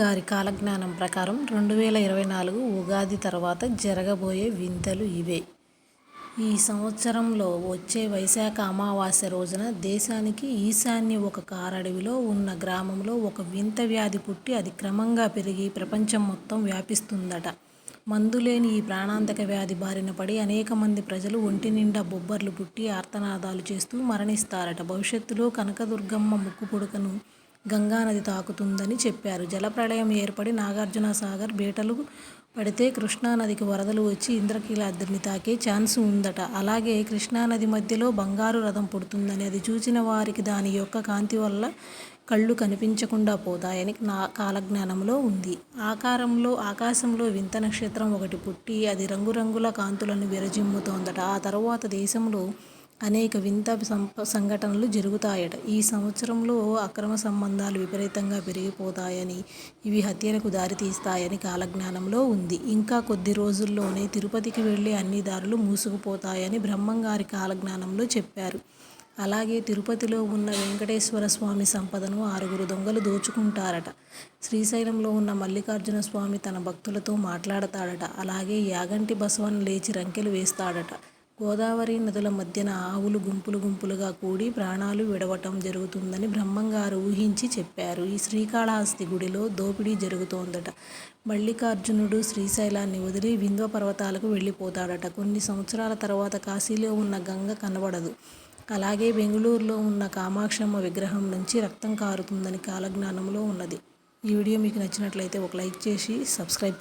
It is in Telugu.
గారి కాలజ్ఞానం ప్రకారం రెండు వేల ఇరవై నాలుగు ఉగాది తర్వాత జరగబోయే వింతలు ఇవే. ఈ సంవత్సరంలో వచ్చే వైశాఖ అమావాస్య రోజున దేశానికి ఈశాన్య ఒక కారడవిలో ఉన్న గ్రామంలో ఒక వింత వ్యాధి పుట్టి అది క్రమంగా పెరిగి ప్రపంచం మొత్తం వ్యాపిస్తుందట. మందులేని ఈ ప్రాణాంతక వ్యాధి బారిన పడి అనేక మంది ప్రజలు ఒంటి నిండా బొబ్బర్లు పుట్టి ఆర్తనాదాలు చేస్తూ మరణిస్తారట. భవిష్యత్తులో కనకదుర్గమ్మ ముక్కు పుడకను గంగానది తాకుతుందని చెప్పారు. జలప్రళయం ఏర్పడి నాగార్జున సాగర్ బీటలు పడితే కృష్ణానదికి వరదలు వచ్చి ఇంద్రకీలాద్రిని తాకే ఛాన్స్ ఉందట. అలాగే కృష్ణానది మధ్యలో బంగారు రథం పుడుతుందని అది చూసిన వారికి దాని యొక్క కాంతి వల్ల కళ్ళు కనిపించకుండా పోతాయని నా కాలజ్ఞానంలో ఉంది. ఆకారంలో ఆకాశంలో వింత నక్షత్రం ఒకటి పుట్టి అది రంగురంగుల కాంతులను విరజిమ్ముతోందట. ఆ తర్వాత దేశంలో అనేక వింత సంఘటనలు జరుగుతాయట. ఈ సంవత్సరంలో అక్రమ సంబంధాలు విపరీతంగా పెరిగిపోతాయని ఇవి హత్యలకు దారితీస్తాయని కాలజ్ఞానంలో ఉంది. ఇంకా కొద్ది రోజుల్లోనే తిరుపతికి వెళ్ళే అన్ని దారులు మూసుకుపోతాయని బ్రహ్మంగారి కాలజ్ఞానంలో చెప్పారు. అలాగే తిరుపతిలో ఉన్న వెంకటేశ్వర స్వామి సంపదను ఆరుగురు దొంగలు దోచుకుంటారట. శ్రీశైలంలో ఉన్న మల్లికార్జున స్వామి తన భక్తులతో మాట్లాడతాడట. అలాగే యాగంటి బసవన్ లేచి రంకెలు వేస్తాడట. గోదావరి నదుల మధ్యన ఆవులు గుంపులు గుంపులుగా కూడి ప్రాణాలు విడవటం జరుగుతుందని బ్రహ్మంగారు ఊహించి చెప్పారు. ఈ శ్రీకాళహస్తి గుడిలో దోపిడీ జరుగుతోందట. మల్లికార్జునుడు శ్రీశైలాన్ని వదిలి వింధ్వ పర్వతాలకు వెళ్ళిపోతాడట. కొన్ని సంవత్సరాల తర్వాత కాశీలో ఉన్న గంగ కనబడదు. అలాగే బెంగళూరులో ఉన్న కామాక్షమ్మ విగ్రహం నుంచి రక్తం కారుతుందని కాలజ్ఞానంలో ఉన్నది. ఈ వీడియో మీకు నచ్చినట్లయితే ఒక లైక్ చేసి సబ్స్క్రైబ్